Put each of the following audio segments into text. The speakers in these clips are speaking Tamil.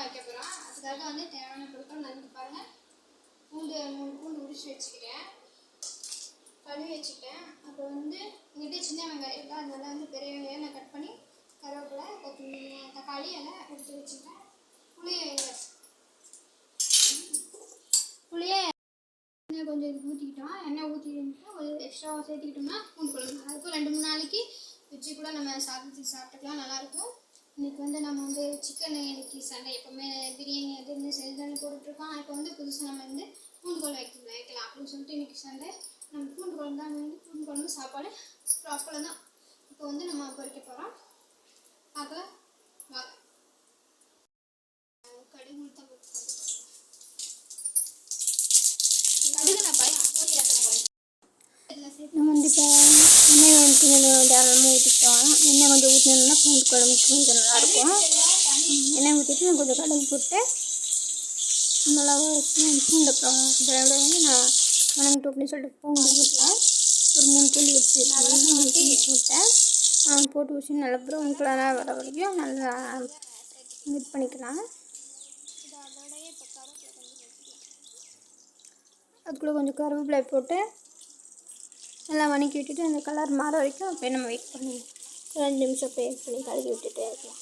தான் வைக்க போகிறோம் அதுக்காக வந்து தேவையான பொருட்கள் நான் பாருங்கள் பூண்டு மூணு பூண்டு உரிச்சு வச்சுக்கிறேன். கழுவி வச்சுக்கிட்டேன் அப்புறம் வந்து இங்கிட்ட சின்ன வெங்காயம் இருக்கா அதனால வந்து பெரிய வெங்காயம் நான் கட் பண்ணி கருவேப்பிலை கொத்தமல்லி தக்காளி எல்லாம் எடுத்து வச்சுக்கிட்டேன் புளியை புளியை எண்ணெய் கொஞ்சம் இது ஊற்றிக்கிட்டோம் எண்ணெய் ஊற்றிட்டு கொஞ்சம் எக்ஸ்ட்ரா சேர்த்துக்கிட்டோம்னா பூண்டு குழம்பு அதுக்கும் ரெண்டு மூணு நாளைக்கு வச்சு கூட நம்ம சாப்பிட்டு சாப்பிட்டுக்கலாம். நல்லாயிருக்கும் இன்னைக்கு வந்து நம்ம வந்து சிக்கன் இன்னைக்கு சண்டை எப்போவுமே பிரியாணி அது இருந்து செஞ்சாலும் போட்டுட்ருக்கோம். இப்போ வந்து புதுசாக நம்ம வந்து பூண்டு குழம்பு வைக்க வைக்கலாம் அப்படின்னு சொல்லிட்டு இன்னைக்கு சண்டை. நம்ம பூண்டு குழம்பு தான் வந்து பூண்டு குழம்பு சாப்பாடு ப்ராப்பராக தான் இப்போ வந்து நம்ம பொறிக்க போகிறோம் பார்க்கலாம். கொஞ்சம் பூண்டு குழம்புக்கு கொஞ்சம் நல்லாயிருக்கும் எண்ணெய் ஊற்றிட்டு நான் கொஞ்சம் கடுகு போட்டு நல்லா பூண்டு அப்புறம் இதோட வந்து நான் வணங்கிட்டு அப்படின்னு சொல்லிட்டு பூண்டு போட்டேன் ஒரு மூணு பூண்டு வச்சு மூணு பூண்டு போட்டேன். போட்டு வச்சு நல்லா ப்ரௌன் கலராக வர வரைக்கும் நல்லா இது பண்ணிக்கலாம். அதுக்குள்ளே கொஞ்சம் கருவேப்பிலை போட்டு நல்லா வணக்கி விட்டுட்டு அந்த கலர் மாற வரைக்கும் அப்படியே நம்ம வெயிட் பண்ணுவோம் அஞ்சு நிமிஷம் வெயிட் பண்ணி கலக்கி விட்டுட்டு இருக்கலாம்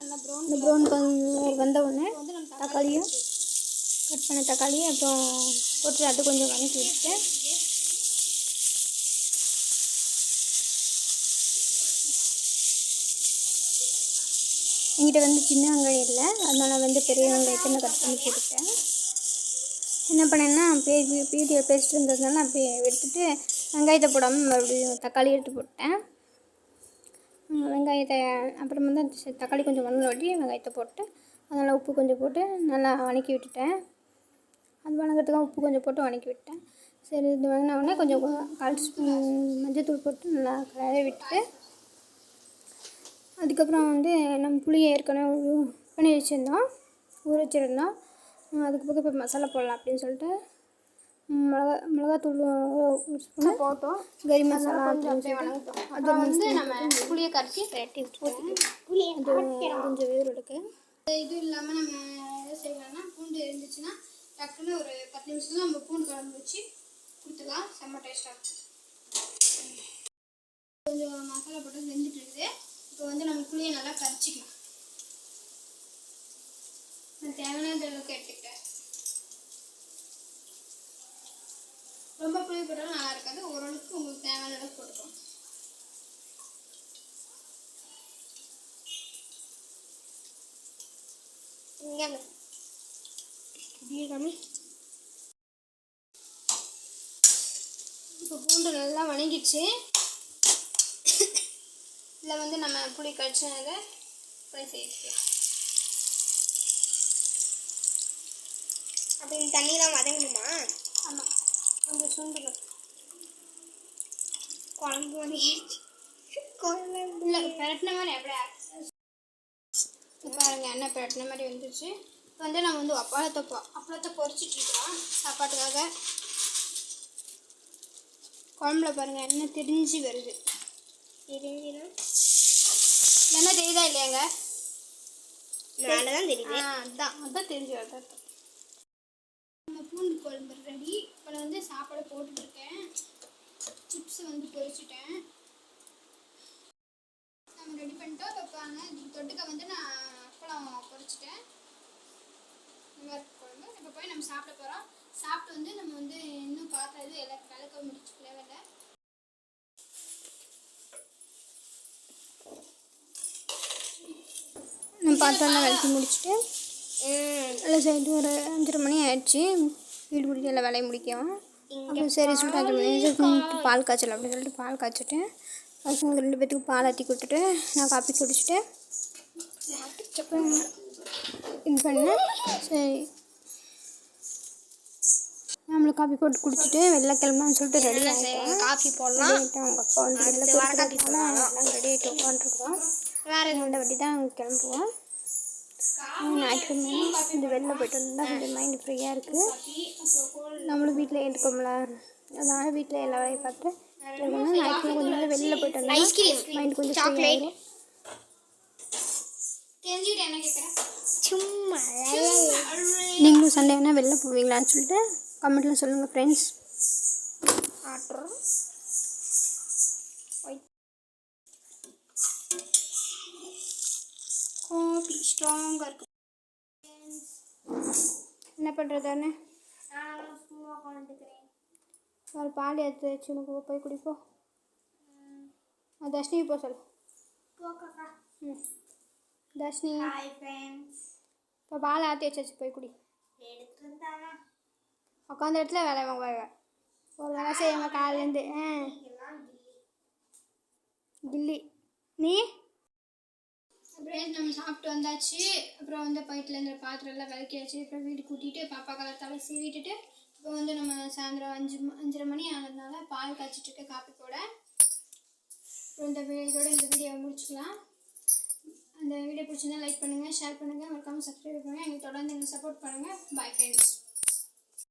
இந்த ப்ரௌன் கலர் வந்த உடனே தக்காளியும் கட் பண்ண தக்காளி அப்புறம் போட்டு அது கொஞ்சம் வணக்கி விட்டுட்டு என்கிட்ட வந்து சின்ன வெங்காயம் இல்லை. அதனால வந்து பெரிய வெங்காயத்தை நான் கட் பண்ணி போட்டுட்டேன் என்ன பண்ணேன்னா பேசி பீடியை பேசிட்டு இருந்ததுனால அப்படியே எடுத்துட்டு வெங்காயத்தை போடாமல் மறுபடியும் தக்காளி எடுத்து போட்டேன். வெங்காயத்தை அப்புறம் வந்து தக்காளி கொஞ்சம் வதங்கின வாட்டி வெங்காயத்தை போட்டு அதனால் உப்பு கொஞ்சம் போட்டு நல்லா வணக்கி விட்டுட்டேன். அது வணங்கிறதுக்கு உப்பு கொஞ்சம் போட்டு வணக்கி விட்டேன். சரி இது வதங்கின உடனே கொஞ்சம் கால் ஸ்பூன் மஞ்சத்தூள் போட்டு நல்லா கலரி விட்டுட்டு அதுக்கப்புறம் வந்து நம்ம புளியை ஏற்கனவே பண்ணி வச்சுருந்தோம். ஊற வச்சுருந்தோம். அதுக்கு பக்கம் இப்போ மசாலா போடலாம் அப்படின்னு சொல்லிட்டு மிளகா மிளகாத்தூள் ஒரு ஸ்பூன் போட்டோம். கறி மசாலா கொஞ்சம் அப்படியே வணங்கிட்டோம். அப்புறம் வந்து நம்ம புளியை கரைச்சி வெட்டி விட்டுட்டேன் அது கொஞ்சம் வேர் எடுக்கு இது இல்லாமல் நம்ம என்ன செய்யலாம்னா பூண்டு இருந்துச்சுன்னா டக்குன்னு ஒரு பத்து நிமிஷத்துல நம்ம பூண்டு குழம்பு வச்சு கொடுத்துக்கலாம் செம்ம டேஸ்ட்டாக இருக்கும். கொஞ்சம் மசாலா போட்டு வெந்துட்டு இருக்குது. இப்போ வந்து நம்ம புளியை நல்லா கரைச்சிக்கலாம். தேவையான அளவுக்கு எடுத்துக்கிட்டேன் ரொம்ப போட்டாலும் நல்லா இருக்காது ஓரளவுக்கு உங்களுக்கு தேவையான அளவுக்கு போட்டுக்கோங்க இங்கே இப்போ பூண்டு நல்லா வணங்கிடுச்சு. இதில் வந்து நம்ம புளி கடிச்சதை போய் சேர்த்துக்கலாம் அப்படி இந்த தண்ணியெலாம் வதங்கணுமா? ஆமாம். கொஞ்சம் சுண்டுல. குழம்பு குழம்பு இல்லை பெரட்டின மாதிரி அப்படியே பாருங்க எண்ணெய் பெரட்டின மாதிரி வந்துருச்சு. இப்போ வந்து நம்ம வந்து அப்பளத்தை பொ அப்பளத்தை பொரிச்சிட்டு இருக்கோம் சாப்பாட்டுக்காக. குழம்புல பாருங்க எண்ணெய் திரிஞ்சு வருது. தெரிஞ்சுனா எண்ணெய் தெரியுதா இல்லையாங்க? மேலே தான் தெரியுது. அதான் அதான் தெரிஞ்சு வருது. நம்ம பூண்டு குழம்பு ரெடி இப்போ நான் வந்து சாப்பாடு போட்டுட்ருக்கேன். சிப்ஸ் வந்து பொரிச்சிட்டேன். நம்ம ரெடி பண்ணிட்டோம். வைப்பாங்க தொட்டுக்க வந்து நான் அப்பளம் பொரிச்சிட்டேன். குழம்பு. இப்போ போய் நம்ம சாப்பிட போகிறோம் சாப்பிட்டு வந்து நம்ம வந்து இன்னும் பாத்திரம் எதுவும் எல்லாம் கலக்க முடிச்சு ஃப்ளேவரில் நம்ம பாத்திரம்லாம் விளக்கி முடிச்சுட்டு ம் நல்லா சைடு ஒரு அஞ்சரை மணி ஆயிடுச்சு. வீடு குடி எல்லாம் வேலையை முடிக்கவும் அப்புறம் சரி சொல்லிட்டு அஞ்சு மணி பால் காய்ச்சல் அப்படின்னு சொல்லிட்டு பால் காய்ச்சிட்டு பசங்க ரெண்டு பேத்துக்கு பால் ஆற்றி கொடுத்துட்டு நான் காப்பி குடிச்சிட்டு இது பண்ணேன். சரி. நம்மளும் காப்பி போட்டு குடிச்சிட்டு வெளில கிளம்பலாம்னு சொல்லிட்டு ரெடி ஆகிட்டோம் காஃபி போடலாம். அவங்க அப்பா வந்து வெளில போட்டு எல்லாம் ரெடி ஆகிட்டு உட்காந்துருக்குறோம் வேறு ரெண்டு வாட்டி தான் கிளம்புவோம். ஞாயிற்றுக்கிழமை கொஞ்சம் வெளில போயிட்டு வந்தால் கொஞ்சம் மைண்ட் ஃப்ரீயாக இருக்குது நம்மளும் வீட்டில் இருக்கோம்ல அதனால் வீட்டில் எல்லா வேலையும் பார்த்துட்டு நாளைக்கு கொஞ்சம் நேரம் வெளியில் போயிட்டு வந்தோம் ஐஸ்கிரீம் மைண்ட் கொஞ்சம் சாக்லேட் சும்மா நீங்களும் சண்டே வெளில போவீங்களான்னு சொல்லிட்டு கமெண்ட்டில் சொல்லுங்கள் ஃப்ரெண்ட்ஸ் ஆட்டுறோம். காஃபி ஸ்ட்ராங்காக இருக்கும். என்ன பண்ணுறதானே சும்மா உட்காந்துக்கிறேன் ஒரு பால் எடுத்து வச்சு உனக்கு போய் குடிப்போம் தர்ஷினி போ சொல் போக்கா ம். தர்ஷினி. இப்போ பால் ஆற்றி வச்சாச்சு போய் குடி. உட்காந்த இடத்துல வேலை வாங்குவாங்க ஒரு வேலை செய்யாம காலையிலேருந்து. ஆ. கில்லி. நீ? சாப்பிட்டு வந்தாச்சு. அப்புறம் வந்து பைட்டில் இருந்த பாத்திரம் எல்லாம் விளக்கியாச்சு. அப்புறம் வீடு கூட்டிட்டு பாப்பா கலர் தலை சீவிட்டுட்டு இப்போ வந்து நம்ம சாயந்தரம் அஞ்சு அஞ்சரை மணி ஆனதுனால பால் காய்ச்சிட்டு இருக்க காப்பி போட. அப்புறம் இந்த இதோட இந்த வீடியோவை முடிச்சுக்கலாம். அந்த வீடியோ பிடிச்சிருந்தா லைக் பண்ணுங்கள் ஷேர் பண்ணுங்கள் மறக்காமல் சப்ஸ்கிரைப் பண்ணுங்கள் எங்களுக்கு தொடர்ந்து எங்களுக்கு சப்போர்ட் பண்ணுங்கள் பாய் ஃப்ரெண்ட்ஸ்